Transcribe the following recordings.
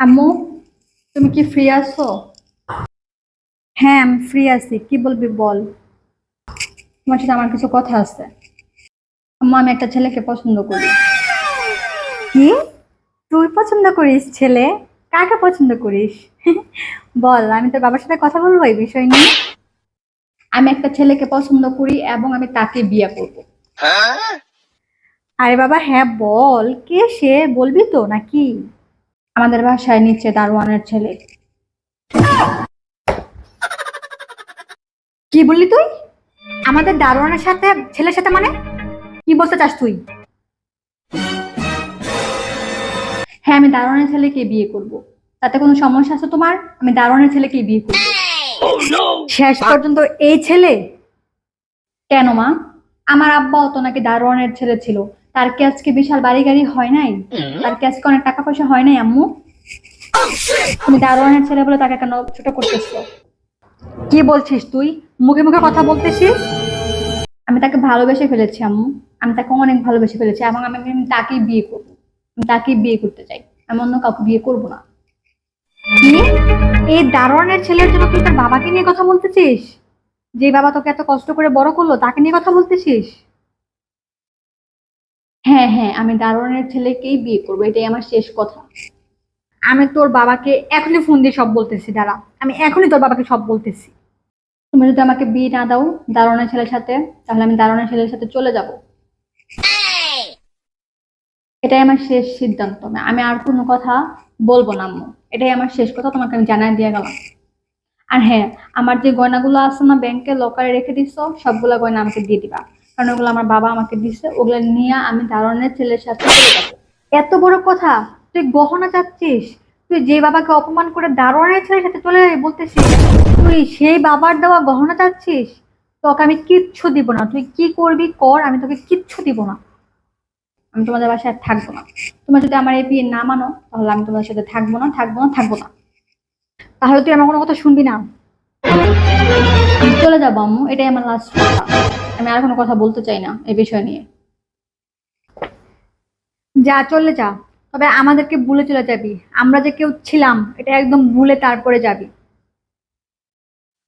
আম্মু তুমি কি ফ্রি আছো? হ্যাঁ আমি ফ্রি আছি। কি বলবি বল? তোমার সাথে আমার কিছু কথা আছে। আম্মু আমি একটা ছেলেকে পছন্দ করি। কি? তুই পছন্দ করিস ছেলে? কাকে পছন্দ করিস? বল আমি তোর বাবার সাথে কথা বলব এই বিষয় নিয়ে? আমি একটা ছেলেকে পছন্দ করি এবং আমি তাকে বিয়ে করব। আরে বাবা হ্যাঁ বল। কে সে? বলবি তো নাকি? আমাদের বাসায় নিচ্ছে দারোয়ানের ছেলে। কি বললি তুই? আমাদের দারোয়ানের সাথে ছেলের সাথে মানে? কি বলতে চাস তুই? হ্যাঁ আমি দারোয়ানের ছেলেকে বিয়ে করব। তাতে কোনো সমস্যা আছে তোমার? আমি দারোয়ানের ছেলেকে বিয়ে করব। শেষ পর্যন্ত এই ছেলে? কেন মা? আমার আব্বাও তো নাকি দারোয়ানের ছেলে ছিল। তার কি আজকে বিশাল বাড়ি গাড়ি হয় নাই? তার কি আজকে অনেক টাকা পয়সা হয় নাই আম্মু? তুমি দারোয়ানের ছেলে বলে তাকে কেন ছোট করতেছো? কি বলছিস তুই? মুখে মুখে কথা বলতেছিস? আমি তাকে ভালোবেসে ফেলেছি আম্মু। আমি তাকে অনেক ভালোবেসে ফেলেছি এবং আমি তাকেই বিয়ে করব। আমি তাকেই বিয়ে করতে চাই। আমি অন্য কাউকে বিয়ে করব না। এই দারোয়ানের ছেলের জন্য তুই তার বাবাকে নিয়ে কথা বলতেছিস? যে বাবা তোকে এত কষ্ট করে বড় করল তাকে নিয়ে কথা বলতেছিস? হ্যাঁ হ্যাঁ আমি দারোয়ানের ছেলেকেই বিয়ে করব, এটাই আমার শেষ কথা। আমি তোর বাবাকে এখনই ফোন দিয়ে সব বলতেছি, দাঁড়া। আমি এখনই তোর বাবাকে সব বলতেছি। তুমি যদি আমাকে বিয়ে না দাও দারোয়ানের ছেলের সাথে, তাহলে আমি দারোয়ানের ছেলের সাথে চলে যাব। এটাই আমার শেষ সিদ্ধান্ত, আমি আর কোনো কথা বলব না, আম্মু। এটাই আমার শেষ কথা, তোমাকে আমি জানাই দিয়ে গেলাম। আর হ্যাঁ আমার যে গয়নাগুলো আছে না, ব্যাংকে লকারে রেখে দিচ্ছ সবগুলো গয়না আমাকে দিয়ে দিবা। কারণ ওগুলো আমার বাবা আমাকে দিছে ওগুলো নিয়ে আমি দারোয়ানের ছেলের সাথে এত বড় কথা, তুই গহনা চাচ্ছিস? তুই যে বাবাকে অপমান করে দারোয়ানের ছেলের সাথে চলে যাবি বলতেছিস, তুই সেই বাবার দেওয়া গহনা চাচ্ছিস? তোকে আমি কিচ্ছু দিব না, তুই কি করবি কর, আমি তোকে কিচ্ছু দিব না। আমি তোমাদের বাসায় থাকব না। তোমরা যদি আমার এই বিয়ে না মানো, তাহলে আমি তোমাদের সাথে থাকব না থাকব না থাকব না। তাহলে তুই আমার কোনো কথা শুনবি না। চলে যাব আম্মু, এটাই আমার লাস্ট কথা। আমি আর কোনো কথা বলতে চাই না এই বিষয় নিয়ে। যা চলে যা তবে আমাদেরকে ভুলে চলে যাবি। আমরা যে কেউ ছিলাম এটা একদম ভুলে তারপরে যাবি।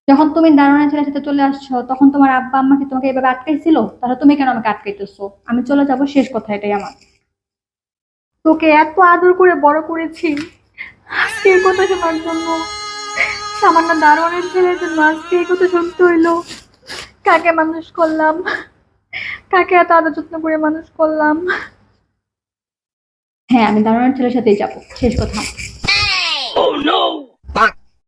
যখন তুমি দারোয়ানের ছেলের সাথে চলে আসছো তখন তোমার আব্বা আম্মাকে তোমাকে এভাবে আটকাইছিল? তাহলে তুমি কেন আমাকে আটকাইতেছো? আমি চলে যাব শেষ কথা এটাই আমার। তোকে এত আদর করে বড় করেছি আজকে কথা শোনার জন্য। সামান্য দারোয়ানের ছেলের জন্য আজকে কথা শুনতে হইল। কাকে মানুষ করলাম? কাকে এত আদর যত্ন করে মানুষ করলাম? হ্যাঁ আমি দারুণ ছেলের সাথেই যাব। শেষ কথা।